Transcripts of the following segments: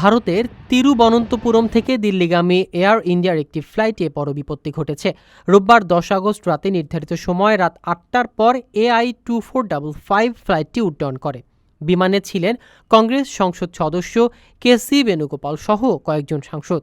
ভারতের তিরুবনন্তপুরম থেকে দিল্লিগামী এয়ার ইন্ডিয়ার একটি ফ্লাইটে বড় বিপত্তি ঘটেছে। রোববার দশ আগস্ট রাতে নির্ধারিত সময় রাত আটটার পর AI two four double five ফ্লাইটটি উড্ডয়ন করে। বিমানে ছিলেন কংগ্রেস সংসদ সদস্য কে সি বেণুগোপাল সহ কয়েকজন সাংসদ।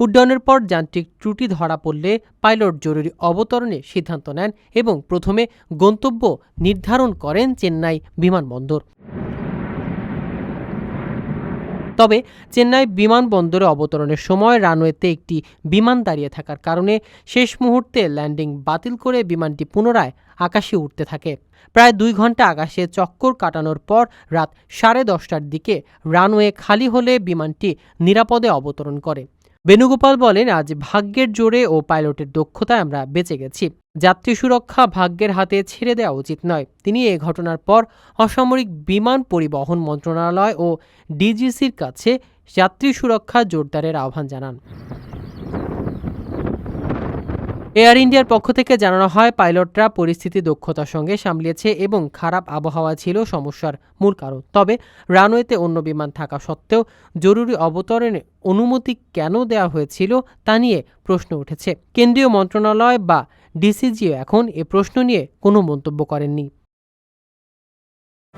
উড্ডয়নের পর যান্ত্রিক ত্রুটি ধরা পড়লে পাইলট জরুরি অবতরণের সিদ্ধান্ত নেন এবং প্রথমে গন্তব্য নির্ধারণ করেন চেন্নাই বিমানবন্দর। তবে চেন্নাই বিমানবন্দরে অবতরণের সময় রানওয়েতে একটি বিমান দাঁড়িয়ে থাকার কারণে শেষ মুহূর্তে ল্যান্ডিং বাতিল করে বিমানটি পুনরায় আকাশে উঠতে থাকে। প্রায় দুই ঘণ্টা আকাশে চক্কর কাটানোর পর রাত সাড়ে দশটার দিকে রানওয়ে খালি হলে বিমানটি নিরাপদে অবতরণ করে। বেণুগোপাল বলেন, আজ ভাগ্যের জোরে ও পাইলটের দক্ষতায় আমরা বেঁচে গেছি। যাত্রী সুরক্ষা ভাগ্যের হাতে ছেড়ে দেওয়া উচিত নয়। তিনি এ ঘটনার পর অসামরিক বিমান পরিবহন মন্ত্রণালয় ও ডিজিসির কাছে যাত্রী সুরক্ষা জোরদারের আহ্বান জানান। এয়ার ইন্ডিয়ার পক্ষ থেকে জানানো হয়, পাইলটরা পরিস্থিতি দক্ষতার সঙ্গে সামলিয়েছে এবং খারাপ আবহাওয়া ছিল সমস্যার মূল কারণ। তবে রানওয়েতে অন্য বিমান থাকা সত্ত্বেও জরুরি অবতরণে অনুমতি কেন দেওয়া হয়েছিল তা নিয়ে প্রশ্ন উঠেছে। কেন্দ্রীয় মন্ত্রণালয় বা ডিসিজিও এখন এ প্রশ্ন নিয়ে কোনো মন্তব্য করেননি।